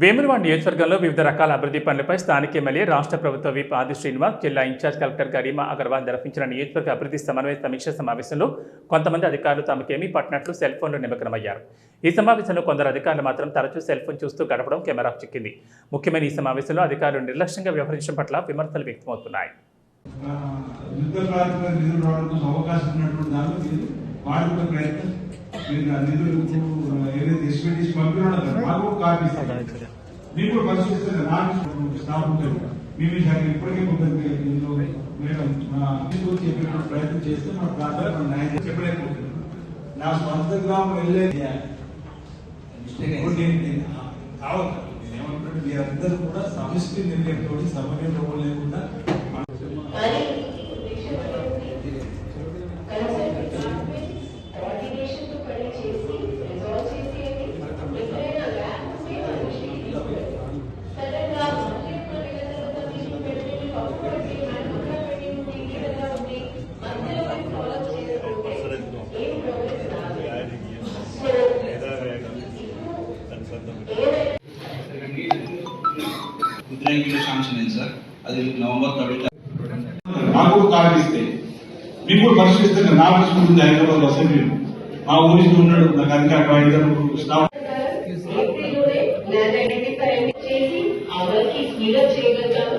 వేములవాడ నియోజకవర్గంలో వివిధ రకాల అభివృద్ధి పనులపై స్థానిక ఎమ్మెల్యే రాష్ట్ర ప్రభుత్వ విప్ ఆది శ్రీనివాస్ జిల్లా ఇన్ఛార్జ్ కలెక్టర్ గరీమా అగర్వాల్ నిర్వహించిన నియోజకవర్గ అభివృద్ధి సమన్వయ సమీక్ష సమావేశంలో కొంతమంది అధికారులు తమకేమీ పట్టినట్లు సెల్ ఫోన్లో నిమగ్నమయ్యారు. ఈ సమావేశంలో కొందరు అధికారులు మాత్రం తరచూ సెల్ ఫోన్ చూస్తూ గడపడం కెమెరాకు చిక్కింది. ముఖ్యమైన ఈ సమావేశంలో అధికారులు నిర్లక్ష్యంగా వ్యవహరించడం పట్ల విమర్శలు వ్యక్తమవుతున్నాయి. ప్రయత్నం. మీరు ఆ నిధులు ఏదైతే ఒక కాపీ ఇస్తారు. మీకు కూడా పరిశీలిస్తే నాకు స్టాఫ్ ఉంటుంది మీ మీ శాఖ ఇప్పటికే ఉంటుంది ఇందులో మేడం మా తీసుకొచ్చి చెప్పేటువంటి ప్రయత్నం చేస్తే మన ప్రాంతాలకు మనం న్యాయం చేసి చెప్పలేకపోతున్నాం నా సొంత గ్రామం వెళ్ళే నేను- నేను నేను మీరందరూ కూడా సమిష్టి నిర్ణయంతో సమన్వయం లేకుండా ఉత్తరాంగిలో శాంక్షన్ అయింది సార్. అది నవంబర్ థర్టీ మాకు కూడా కార్డు ఇస్తే మీకు కూడా పరిశీలిస్తే నా పరిస్థితి ఉంది హైదరాబాద్ అసెంబ్లీ మా ఊరి నుంచి ఉన్నాడు నాకు అధికార ఐడెంటిఫై చేసి చేయగలుగుతాము